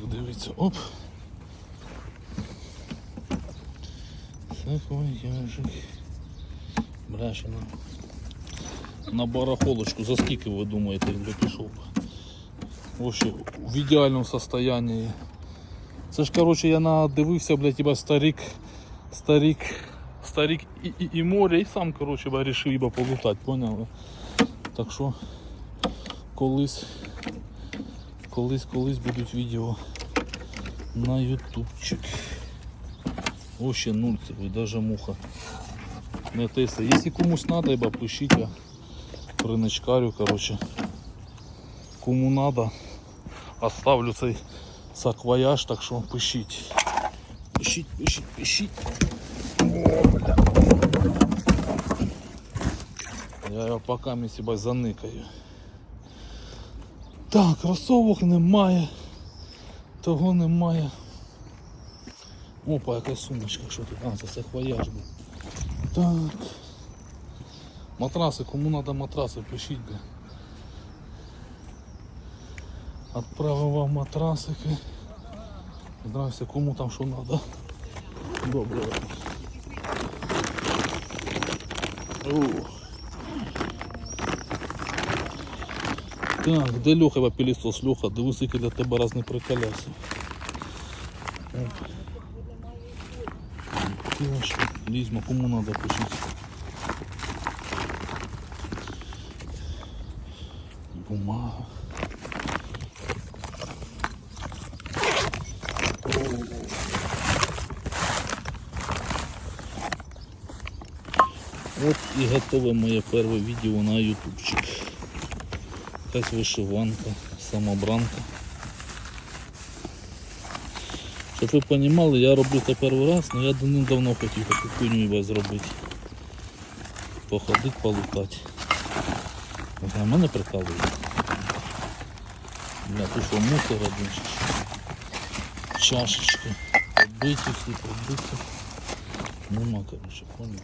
Так, Дивіться, оп. Саквояжик. Бляшина. На барахолочку. За скільки ви думаєте, він пішов? Вообще в ідеальному состоянии. Це ж, короче, я надивився, блядь, хіба старик, старик, старик і, і, і море, і сам, короче, бля, рішив полутати, поняли? Так що колись, колись, колись будуть відео на ютубчик. Вообще нульцевый, даже муха. Не теста. Если комусь ибо пишіть, я приничкарю, короче. Кому надо, оставлю цей саквояж, так що пишіть. Пишіть, пишіть, пишіть. О, бля. Я його поки мені себе заникаю. Так, кросовок немає. Того немає. Опа, яка сумочка, що тут? А, це саквояж був. Так. Матраси, кому треба матраси, пишіть. бля. Отправив вам матрасики. Здрасте, кому там що треба. Добре. Ух. Так, де Льоха його пилісос? Льоха, дивись, який для тебе раз не приколявся. Кілаш, лізьма, кому надо пишіть. Бумага. От і готове моє перше відео на ютубчик. Якась вишиванка, самобранка. Щоб ви розуміли, я роблю це перший раз, але я давно хотів таку їбать зробити. Походити, полутати. На мене прикалує. Бля, тут що мусор один. Чашечки. Побиті всі, побиті. Нема, коротше, понял.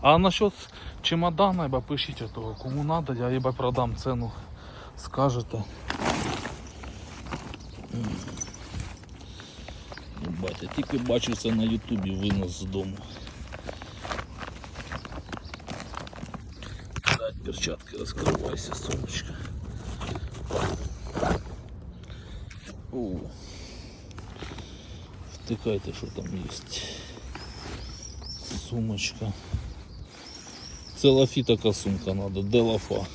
А насчет чемодана, ебо пишіть того, кому надо, я ебо продам цену, скажете. Ебать, я тільки бачу це на ютубі винос з дому. Дать перчатки, розкривайся, сумочка. О. Втикайте, що там є. Сумочка. Це лафі така сумка треба, де лафа.